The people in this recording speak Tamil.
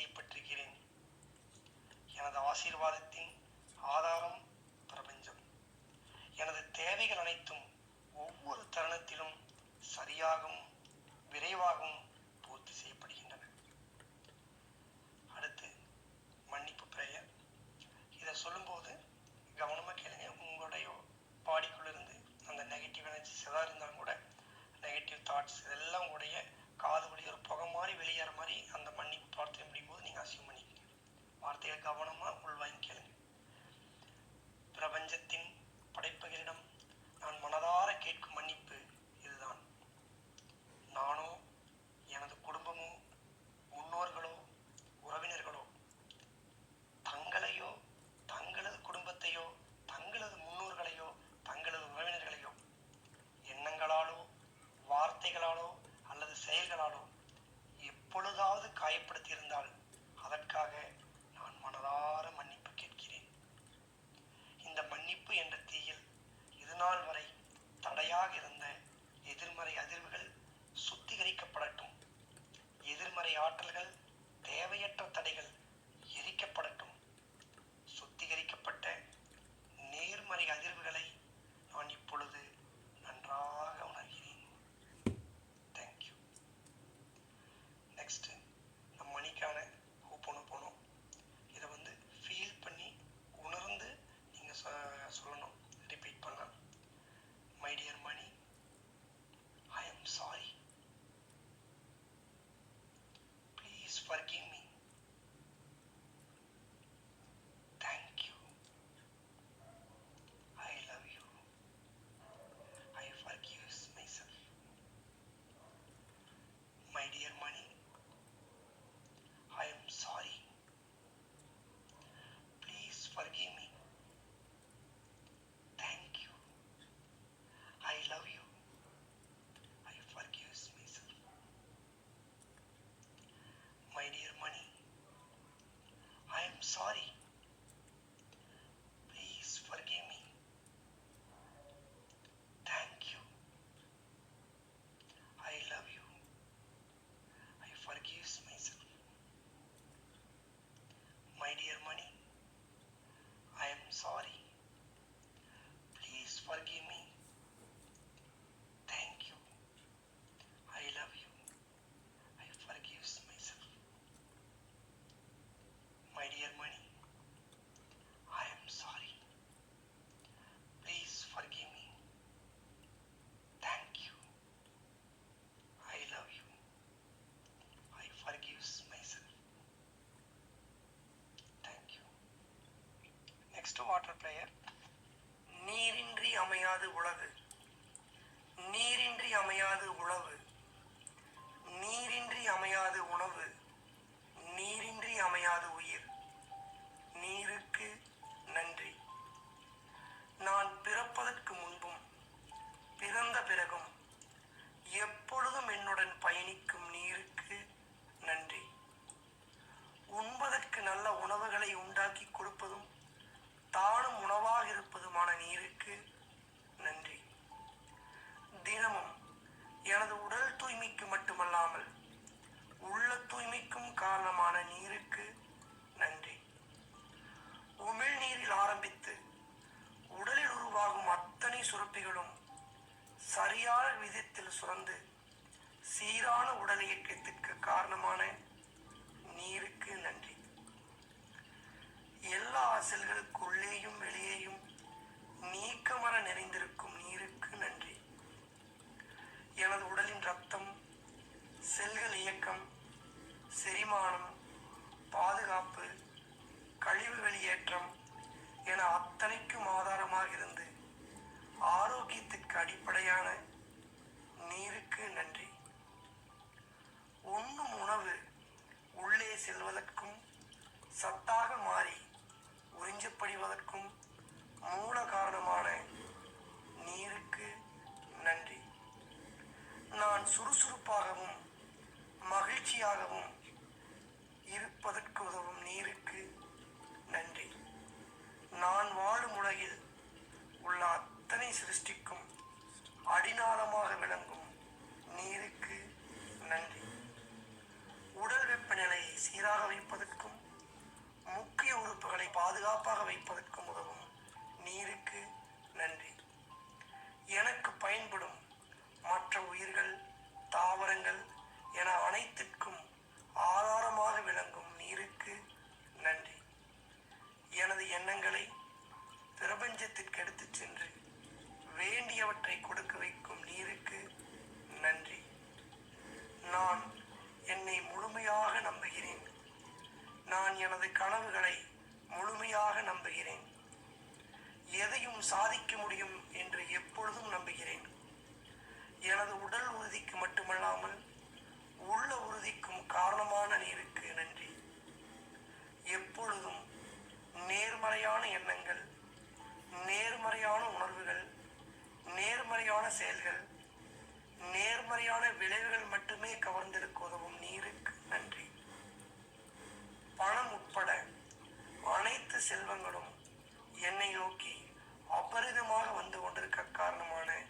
ஆசைப்பட்டிருக்கிறேன். எனது ஆசீர்வாதத்தின் ஆதாரம் பிரபஞ்சம். எனது தேவைகள் அனைத்தும் ஒவ்வொரு தருணத்திலும் சரியாகவும் விரைவாகவும் பூர்த்தி செய்யப்படும் பாராட்டல்கள் தேவையற்ற தடைகள் forgive me sorry. Please forgive me. Thank you. I love you. I forgive myself. My dear money. To water player நீரின்றி அமையாது உழவு நீரின்றி அமையாது உழவு நீரின்றி அமையாது உணவு. நீரின்றி அமையாது உயிர். நீருக்கு நன்றி. நான் பிறப்பதற்கு முன்பும் பிறந்த பிறகும் எப்பொழுதும் என்னுடன் பயணிக்கும் நீருக்கு நன்றி. சீரான உடல் இயக்கத்திற்கு காரணமான நீருக்கு நன்றி. எல்லா செல்களுக்குள்ளேயும் வெளியேயும் நீக்கமர நிறைந்திருக்கும் நீருக்கு நன்றி. எனது உடலின் நான் சுறுசுறுப்பாகவும் மகிழ்ச்சியாகவும் இருப்பதற்கு உதவும் நீருக்கு நன்றி. நான் வாழும் உலகில் உள்ள அத்தனை சிருஷ்டிக்கும் அடிநாளமாக விளங்கும் அனைத்துக்கும் ஆதாரமாக விளங்கும் நீருக்கு நன்றி. எனது எண்ணங்களை பிரபஞ்சத்திற்கு எடுத்துச் சென்று வேண்டியவற்றை கொடுக்க வைக்கும் நீருக்கு நன்றி. நான் என்னை முழுமையாக நம்புகிறேன். நான் எனது கனவுகளை முழுமையாக நம்புகிறேன். எதையும் சாதிக்க முடியும் என்று எப்பொழுதும் நம்புகிறேன். எனது உடல் உறுதிக்கு மட்டுமல்லாமல் காரணமான நன்றி. எப்பொழுதும் நேர்மறையான எண்ணங்கள் நேர்மறையான உணர்வுகள் நேர்மறையான செயல்கள் நேர்மறையான விளைவுகள் மட்டுமே கவர்ந்திருக்க உதவும் நீருக்கு. நன்றி. பணம் உட்பட அனைத்து செல்வங்களும் என்னை நோக்கி அபரிதமாக வந்து கொண்டிருக்க காரணமான